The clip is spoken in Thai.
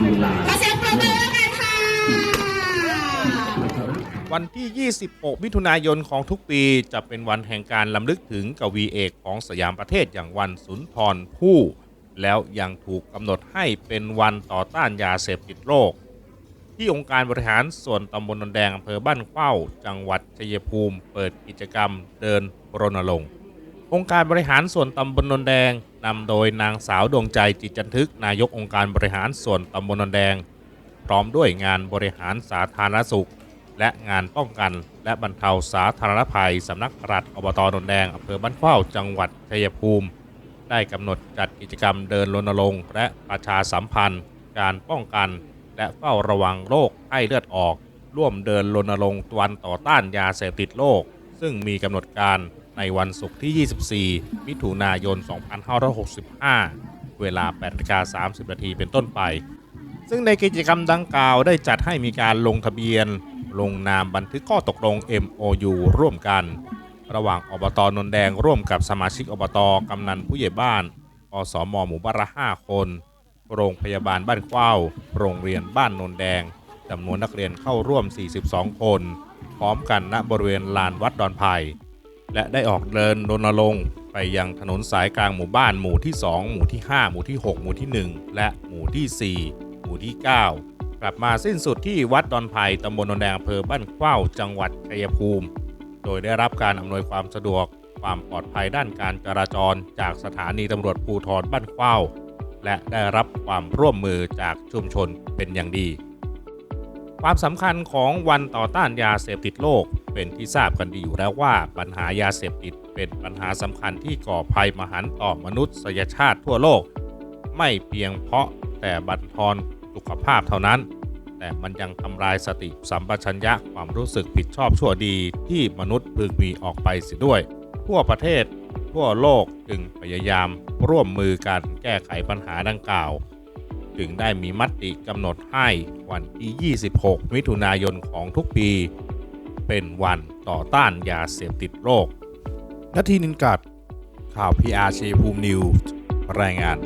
กีฬาขอเสียงปรบมือแล้วกันค่ะวันที่ 26 มิถุนายนของทุกปีจะเป็นวันแห่งการลำลึกถึงกวีเอกของสยามประเทศอย่างวันสุนทรภู่แล้วยังถูกกำหนดให้เป็นวันต่อต้านยาเสพติดโลก ที่องค์การบริหารส่วนตำบลนนแดงอำเภอบ้านเข้า จังหวัดชัยภูมิ เปิดกิจกรรมเดินรณรงค์องค์การบริหารส่วนตำบลนนแดง นำโดยนางสาวดวงใจจิตจันทึก นายกองค์การบริหารส่วนตำบลนนแดง พร้อมด้วยงานบริหารสาธารณสุข และงานป้องกันและบรรเทาสาธารณภัยสำนักปลัดอบตนนแดงอำเภอบ้านเข้าจังหวัดชัยภูมิ ได้กำหนดจัดกิจกรรมเดินรณรงค์และประชาสัมพันธ์ การป้องกัน และเฝ้าระวังโรคไข้เลือดออก ร่วมเดินรณรงค์วันต่อต้านยาเสพติดโลก ซึ่งมีกำหนดการ ในวันศุกร์ที่ 24 มิถุนายน 2565 เวลา8นาฬิกา30 นาทีเป็นต้นไป ซึ่งในกิจกรรมดังกล่าวได้จัดให้มีการลงทะเบียน ลงนามบันทึกข้อตกลง MOU ร่วมกัน ระหว่างอบตนนแดงร่วมกับสมาชิกอบตกำนันผู้ใหญ่บ้านอสมหมู่บ้านละ5คน โรงพยาบาลบ้านเข้าว โรงเรียนบ้านนนแดงจำนวนนักเรียนเข้าร่วม 42 คน พร้อมกันณบริเวณลานวัดดอนไผ่ และได้ออกเดินรณรงค์ไปยังถนนสายกลางหมู่บ้านหมู่ที่ 2 หมู่ที่ 5 หมู่ที่ 6 หมู่ที่ 1 และหมู่ที่ 4 หมู่ที่ 9 กลับมาสิ้นสุดที่วัดดอนไผ่ตำบลนนแดงอำเภอบ้านเข้าวจังหวัดชัยภูมิ โดยได้รับการอำนวยความสะดวกความปลอดภัยด้านการจราจร จากสถานีตำรวจภูธรบ้านเข้าวและได้รับความร่วมมือจากชุมชนเป็นอย่างดี ความสำคัญของวันต่อต้านยาเสพติดโลก เป็นที่ทราบกันดีอยู่แล้วว่าปัญหายาเสพติดเป็นปัญหาสำคัญที่ก่อภัยมหันต์ต่อมนุษยชาติทั่วโลก ไม่เพียงเพราะแต่บั่นทอนสุขภาพเท่านั้น แต่มันยังทำลายสติสัมปชัญญะความรู้สึกผิดชอบชั่วดีที่มนุษย์พึงมีออกไปเสียด้วย ทั่วประเทศ ทั่วโลกจึงพยายามร่วมมือกันแก้ไขปัญหาดังกล่าว จึงได้มีมติกำหนดให้วันที่ 26 มิถุนายนของทุกปี เป็นวันต่อต้านยาเสพติดโรคนาทีนินกัดข่าว PR เชภูมินิวรายงาน